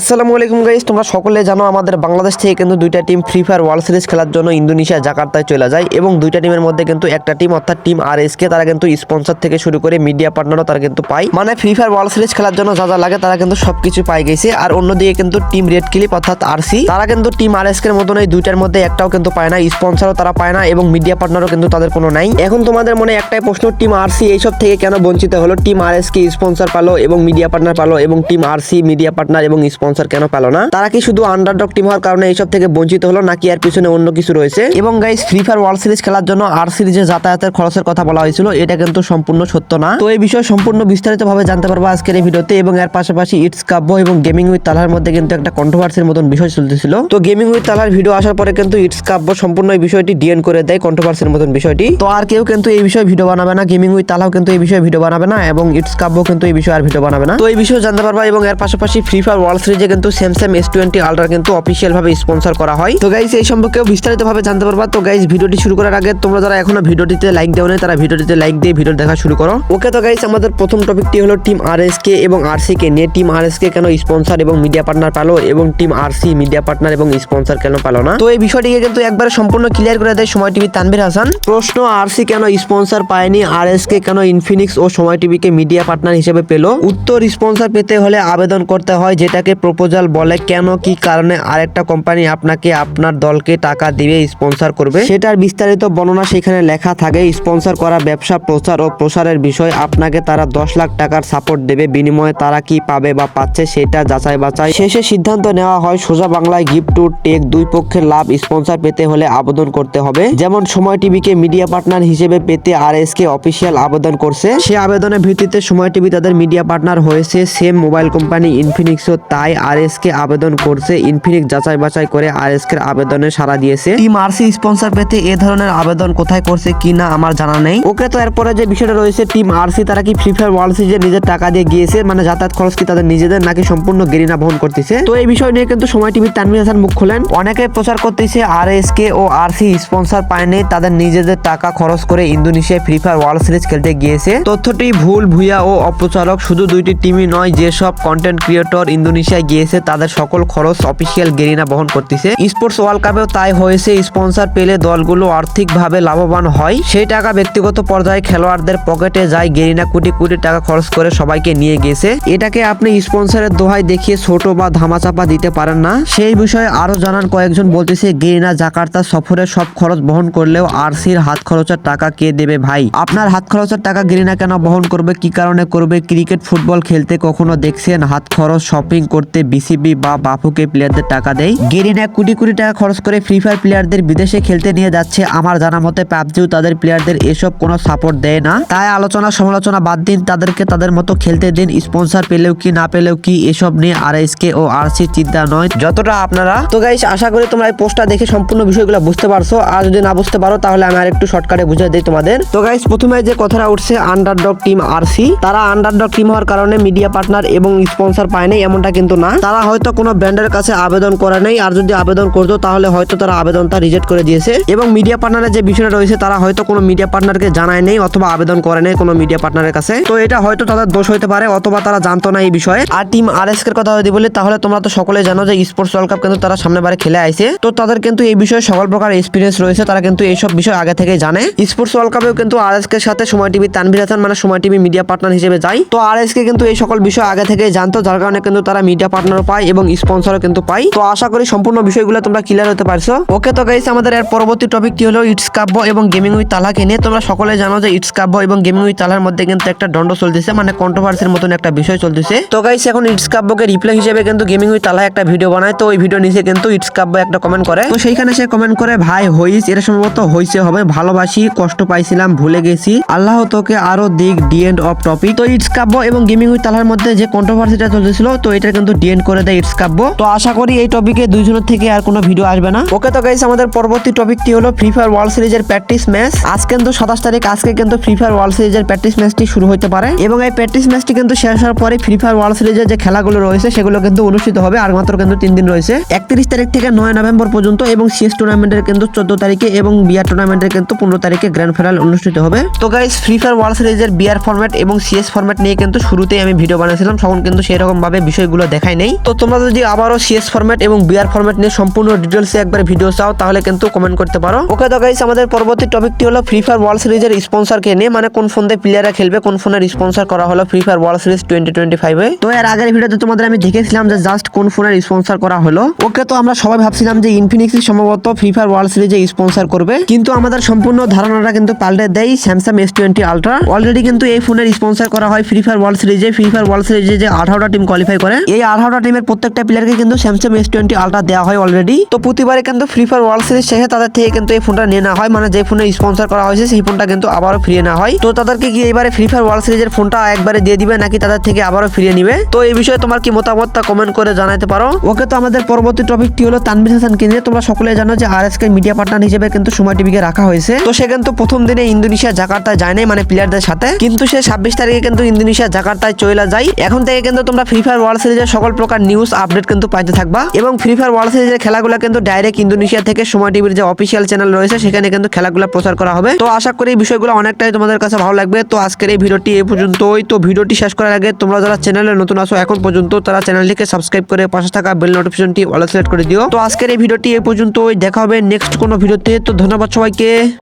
আসসালামু আলাইকুম গাইস, তোমরা সকলে জানো আমাদের বাংলাদেশ থেকে কিন্তু দুইটা team free fire world series খেলার জন্য ইন্দোনেশিয়া জাকার্তায় চলে যায় এবং দুইটা টিমের মধ্যে কিন্তু একটা টিম অর্থাৎ টিম আর কে তারা কিন্তু স্পন্সর থেকে শুরু করে মিডিয়া পার্টনারও তারা কিন্তু পায়। মানে ফ্রি ফায়ার ওয়ার্ল্ড সিরিজ খেলার জন্য যা যা লাগে তারা কিন্তু সবকিছু পাই গেছে আর অন্যদিকে কিন্তু টিম রেড ক্লিপ অর্থাৎ আরসি তারা কিন্তু টিম আর এর মতন এই দুইটার মধ্যে একটাও কিন্তু পায় না স্পন্সরও তারা পায় না এবং মিডিয়া পার্টনারও কিন্তু তাদের কোনো নাই। এখন তোমাদের মনে একটাই প্রশ্ন টিম আরসি এইসব থেকে কেন বঞ্চিত হলো? টিম আর এসকে স্পন্সর পালো এবং মিডিয়া পার্টনার পালো এবং টিম আরসি মিডিয়া পার্টনার এবং স্পন্সর কেন পালো না? তারা কি শুধু আন্ডারডগ টিম হওয়ার কারণে এইসব থেকে বঞ্চিত হলো, নাকি এর পিছনে অন্য কিছু রয়েছে? এবং guys free fire world series খেলার জন্য আর সিরিজে যাতায়াতের খরচের কথা বলা হয়েছিল, এটা কিন্তু সম্পূর্ণ সত্য না। তো এই বিষয়ে সম্পূর্ণ বিস্তারিত ভাবে জানতে পারব আজকের এই ভিডিওতে, এবং এর পাশাপাশি ইটস কাব্য এবং গেমিং উইথ তালার মধ্যে কিন্তু একটা কন্ট্রোভার্সির মতন বিষয় চলতেছিল। তো গেমিং উইথ তালার ভিডিও আসার পরে কিন্তু ইটস কাব্য সম্পূর্ণ এই বিষয়টি ডিএন করে দেয় কন্ট্রোভার্সির মতন বিষয়টি। তো আর কেউ কিন্তু এই বিষয়ে ভিডিও বানাবে না গেমিং উইথ তালাও কিন্তু এই বিষয়ে ভিডিও বানাবে না, এবং ইটস কাব্য কিন্তু এই বিষয়ে আর ভিডিও বানাবে না। তো এই বিষয়ে জানতে পারবা, এবং এর পাশাপাশি ফ্রি ফায়ার ওয়ার্ল্ড সিরিজে কিন্তু স্যামসাং এস টোয়েন্টি আলট্রা কিন্তু অফিসিয়াল ভাবে স্পন্সর করা হয়। তো গাইজ এই সম্পর্কেও বিস্তারিত ভাবে জানতে পারবা। তো গাইস ভিডিওটি শুরু করার আগে তোমরা যারা এখনও ভিডিওটিতে লাইক দেও না তারা ভিডিওটিতে লাইক দিয়ে ভিডিও দেখা শুরু করো। ওকে তো গাইস আমাদের প্রথম টপিকটি হলো টিম আর এস কে এবং আরসি কে নিয়ে টিম আর এস কে কেন স্পন্সর এবং মিডিয়া পার্টনার পালো এবং টিম আরসি মিডিয়া পার্টনার এবং স্পন্সর কেন পালো না? তো এই বিষয়টিকে কিন্তু একবারে সম্পূর্ণ ক্লিয়ার করে দেয় সময় টিভি তানভীর হাসান। প্রশ্ন আরসি কেন স্পন্সর পায়নি আর এস কে কেন ইনফিনিক্স ও সময় টিভিকে মিডিয়া পার্টনার হিসেবে পেল? উত্তর স্পন্সর পেতে হলে আবেদন করতে হয় যেটাকে প্রপোজাল বলে কেন, কি কারণে আরেকটা কোম্পানি আপনাকে আপনার দলকে টাকা দিবে স্পন্সর করবে? সেটার বিস্তারিত বর্ণনা সেখানে লেখা থাকে। স্পন্সর করা ব্যবসা, প্রচার ও প্রসারের বিষয়। আপনাকে তারা দশ লাখ টাকার সাপোর্ট দেবে। বিনিময়ে তারা কি পাবে বা পাচ্ছে সেটা যাচাই বাছাই। শেষে সিদ্ধান্ত নেওয়া হয়, সোজা বাংলায় গিফট টু টেক দুই পক্ষের লাভ স্পন্সর পেতে হলে আবেদন করতে হবে। যেমন সময় টিভিকে মিডিয়া পার্টনার হিসেবে পেতে আর এস কে অফিসিয়াল আবেদন করছে। সে আবেদনের ভিত্তিতে সময় টিভি তাদের মিডিয়া পার্টনার হয়েছে। সেম মোবাইল কোম্পানি ইনফিনিক্সও তাই আর এস কে আবেদন করছে। ইনফিনিক্স যাচাই বাছাই করে আর এস কে আবেদনে সাড়া দিয়েছে। টিম আরসি স্পন্সর পেতে এ ধরনের আবেদন কোথায় করছে কি না আমার জানা নেই। ওকে তো এরপরে যে বিষয়টা রয়েছে টিম আরসি তারা কি ফ্রি ফায়ার ওয়ার্ল্ড সিরিজে নিজের টাকা দিয়ে গিয়েছে? মানে যাতায়াত খরচ কি তাদের নিজেদের নাকি সম্পূর্ণ গেরিনা বহন করতেছে? তো এই বিষয় নিয়ে কিন্তু সময় টিভির তানভীর হাসান মুখ খোলেন। অনেকে প্রচার করতেছে আর S K O RC sponsor পায়নি তাদের নিজেদের টাকা খরচ করে ইন্দোনেশিয়ায় ফ্রি ফায়ার ওয়ার্ল্ড সিরিজ খেলতে গিয়েছে। তথ্যটি ভুল ভুয়া ও অপ্রচারক শুধু দুইটি টিমই নয় যেসব কন্টেন্ট ক্রিয়েটর ইন্দোনেশিয়ায় গিয়েছে, তাদের সকল খরচ অফিসিয়াল গেরিনা বহন করতেছে। স্পোর্টস ওয়ার্ল্ড কাপেও তাই হয়েছে স্পন্সর পেলে দলগুলো আর্থিকভাবে লাভবান হয়। সেই টাকা ব্যক্তিগত পর্যায়ে খেলোয়াড়দের পকেটে যায়, গেরিনা কোটি কোটি টাকা খরচ করে সবাইকে নিয়ে গেছে। এটাকে আপনি স্পন্সরের দোহাই দেখিয়ে ছোট বা ধামাচাপা দিতে পারেন না। সেই বিষয়ে আরও জানান কয়েকজন বলতেছে, গেরিনা জাকার্তা সফরের সব খরচ বহন করলেও আরসির হাত খরচের টাকা কে দেবে ভাই? আপনার হাত খরচের টাকা গেরিনা কেন বহন করবে, কি কারণে করবে? ক্রিকেট, ফুটবল খেলতে কখনো দেখছেন হাত খরচ শপিং করতে বিসিবি বা বাফুকে প্লেয়ারদের টাকা দেয়। গেরিনা কোটি কোটি টাকা খরচ করে ফ্রি ফায়ার প্লেয়ারদের বিদেশে খেলতে নিয়ে যাচ্ছে। আমার জানা মতে পাবজিও তাদের প্লেয়ারদের এসব কোনো সাপোর্ট দেয় না। তাই আলোচনা সমালোচনা বাদ দিন, তাদেরকে তাদের মতো খেলতে দিন। স্পন্সর পেলেও কি, না পেলেও কি, এসব নিয়ে আর এস কে ও আর সি চিন্তা নয়। যতটা আপনারা তো গাইস আশা করি তোমরা এই পোস্টটা দেখে সম্পূর্ণ বিষয়গুলো বুঝতে পারছ। আর যদি না বুঝতে পারো, তাহলে আমি আর একটু শর্টকাটে বুঝিয়ে দিই তোমাদের। তো গাইস প্রথমে যে কথাটা উঠছে আন্ডারডগ টিম আর সি তারা আন্ডারডগ টিম হওয়ার কারণে মিডিয়া পার্টনার এবং স্পন্সর পায় নাই এমনটা কিন্তু না তারা হয়তো কোনো ব্র্যান্ডের কাছে আবেদন করে নাই, আর যদি আবেদন করতো তাহলে হয়তো তারা আবেদনটা রিজেক্ট করে দিয়েছে। এবং মিডিয়া পার্টনারের যে বিষয়টা রয়েছে, তারা হয়তো কোনো মিডিয়া পার্টনারকে জানায় নেই অথবা আবেদন করে নেই কোনো মিডিয়া পার্টনারের কাছে। তো এটা হয়তো তাদের দোষ হতে পারে, অথবা তারা জানতো না এই বিষয়ে। আর টিম আর এস এর কথা যদি বলি, তাহলে তোমরা তো সকলে জানো যে স্পোর্টস ওয়ার্ল্ড কাপ কিন্তু তারা সামনে বারে খেলে আইছে। তো তাদের কিন্তু এই বিষয়ে সকল প্রকার এক্সপিরিয়েন্স রয়েছে, তারা কিন্তু এইসব বিষয় আগে থেকে জানে। স্পোর্টস ওয়ার্ল্ড কাপেও কিন্তু আর এস এর সাথে সময় টিভি তানভীর হাসান মানে সময় টিভি মিডিয়া পার্টনার হিসেবে যায়। তো আর এস কে কিন্তু এই সকল বিষয় আগে থেকে জানতো, যার কারণে কিন্তু তারা মিডিয়া পার্টনারও পায় এবং স্পন্সরও কিন্তু পায় তো আশা করি সম্পূর্ণ বিষয়গুলো তোমরা ক্লিয়ার হতে পারছ। ওকে তো গাইস আমাদের এর পরবর্তী টপিকটি হলো ইটস কাব্য এবং গেমিং উইথ তালাকে নিয়ে। তোমরা সকলে জানো যে ইটস কাব্য এবং গেমিং উইথ তালার মধ্যে কিন্তু একটা দণ্ড চলতেছে মানে কন্ট্রোভার্সির মতন একটা বিষয় চলতেছে। তো গাইস এখন ইটস কাব্যকে রিপ্লাই হিসেবে কিন্তু গেমিং উইথ তালা একটা ভিডিও বানায়। তো ওই ভিডিও নিচে কিন্তু ইটস কাব্য একটা কমেন্ট করে। তো সেইখানে সে কমেন্ট করে, ভাই, হইস, এটা সম্ভবত হইছে হবে, ভালোবাসি, কষ্ট পাইছিলাম, ভুলে গেছি। আল্লাহ তোকে আরও দিক ডি এন্ড অফ টপিক তো ইটস কাব্য এবং গেমিং উইথ তালার মধ্যে যে কন্ট্রোভার্সিটা চলতেছিল, তো এটা কিন্তু ডি এন্ড করে দেয় ইটস কাব্য। তো আশা করি এই টপিকে দুইজনের থেকে আর কোনো ভিডিও আসবে না। ওকে তো গাইস আমাদের পরবর্তী টপিকটি হলো ফ্রি ফায়ার ওয়ার্ল্ড সিরিজের প্র্যাকটিস ম্যাচ আজ কিন্তু সাতাশ তারিখ, আজকে কিন্তু ফ্রি ফায়ার ওয়ার্ল্ড সিরিজের প্র্যাকটিস ম্যাচটি শুরু হতে পারে। এবং এই প্র্যাকটিস ম্যাচটি কিন্তু শেষ হওয়ার পরে ফ্রি ফায়ার ওয়ার্ল্ড সিরিজের যে খেলাগুলো রয়েছে, সেগুলো কিন্তু অনুষ্ঠিত হবে আর মাত্র কিন্তু তিন দিন রয়েছে। একত্রিশ তারিখ থেকে নয় নভেম্বর পর্যন্ত এবং সিএস টুর্নামেন্টের কিন্তু চোদ্দ তারিখে এবং বিআর টুর্নামেন্টের কিন্তু পনেরো তারিখে গ্র্যান্ড ফাইনাল অনুষ্ঠিত হবে। তো গাইস ফ্রি ফায়ার ওয়ার্ল্ড সিরিজের বিয়ার ফরম্যাট এবং সিএস ফরম্যাট নিয়ে কিন্তু শুরুতেই আমি ভিডিও বানিয়েছিলাম। তখন কিন্তু সেই রকম ভাবে বিষয়গুলো দেখা দেখাই নেই। তো তোমরা যদি আবারও সিএস ফরম্যাট এবং বিআর ফরম্যাট নিয়ে সম্পূর্ণ ডিটেলসে একবার ভিডিও চাও, তাহলে কিন্তু কমেন্ট করতে পারো। ওকে তো গাইস আমাদের পরবর্তী টপিকটি হলো ফ্রি ফায়ার ওয়ার্ল্ড সিরিজের স্পন্সরকে নিয়ে মানে কোন ফোন দিয়ে প্লেয়াররা খেলবে, কোন ফোনের স্পন্সর করা হলো free fire world series twenty twenty ফাইভে তো এর আগের ভিডিওতে তোমাদের আমি দেখেছিলাম যে জাস্ট কোন ফোনের স্পন্সর করা হলো। ওকে তো আমরা সবাই ভাবছিলাম যে ইনফিনিক্স সম্ভবত ফ্রি ফায়ার ওয়ার্ল্ড সিরিজে স্পন্সর করবে। কিন্তু আমাদের সম্পূর্ণ ধারণাটা কিন্তু পাল্টে দেয় Samsung S twenty ultra already কিন্তু এই ফোনের স্পন্সর করা হয় ফ্রি ফায়ার ওয়ার্ল্ড সিরিজে ফ্রি ফায়ার ওয়ার্ল্ড সিরিজে যে আঠারোটা টিম কোয়ালিফাই করে, এই আঠারোটা টিমের প্রত্যেকটা প্লেয়ারকে কিন্তু স্যামসাং এস টোয়েন্টি আলট্রা দেওয়া হয় অলরেডি তো প্রতিবারে কিন্তু ফ্রি ফায়ার ওয়ার্ল্ড সিরিজ শেষে তাদের থেকে কিন্তু এই ফোনটা নিয়ে নেওয়া হয়। মানে যে ফোনে স্পন্সর করা হয়েছে, সেই ফোনটা কিন্তু আবারও ফিরিয়ে নেওয়া হয়। তো তাদেরকে কি এবারে ফ্রি ফায়ার ওয়ার্ল্ড সিরিজের ফোনটা একবারে দিয়ে দিবে, নাকি তাদের থেকে আবারও ফিরিয়ে নিবে? তো এই বিষয়ে তোমার কি মতামত তা কমেন্ট করে জানাতে পারো। ওকে, তো আমাদের পরবর্তী টপিকটি হলো তানবির হাসানকে নিয়ে। তোমরা সকলে জানো যে আর মিডিয়া পার্টনার হিসেবে কিন্তু সময় টিভিকে রাখা হয়েছে। তো সে কিন্তু প্রথম দিনে ইন্দোনেশিয়া জাকার্তায় যায় নাই মানে প্লেয়ারদের সাথে। কিন্তু সে ছাব্বিশ তারিখে কিন্তু ইন্দোনেশিয়া জাকার্তায় চলে যায়। এখন থেকে কিন্তু তোমরা ফ্রি ফায়ার ওয়ার্ল্ড সিরিজের সকল প্রকার নিউজ আপডেট কিন্তু পাইতে থাকবা। এবং ফ্রি ফায়ার ওয়ার্ল্ড সিরিজের খেলাগুলো কিন্তু ডাইরেক্ট ইন্দোনেশিয়া থেকে সময় টিভির যে অফিসিয়াল চ্যানেল রয়েছে, সেখানে কিন্তু খেলাগুলো প্রচার করা হবে। তো আশা করি এই বিষয়গুলো অনেকটাই তোমাদের কাছে ভালো লাগবে। তো আজকের এই ভিডিওটি এই পর্যন্তই। তো ভিডিওটি শেষ করার আগে তোমরা যারা চ্যানেলে নতুন আসো এখন পর্যন্ত তারা চ্যানেলটিকে সাবস্ক্রাইব করে পাশে থাকা বেল নোটিফিকেশনটি অল সিলেক্ট করে দিও। তো আজকের এই ভিডিওটি এই পর্যন্তই। দেখা হবে নেক্সট কোনো ভিডিওতে। তো ধন্যবাদ সবাইকে।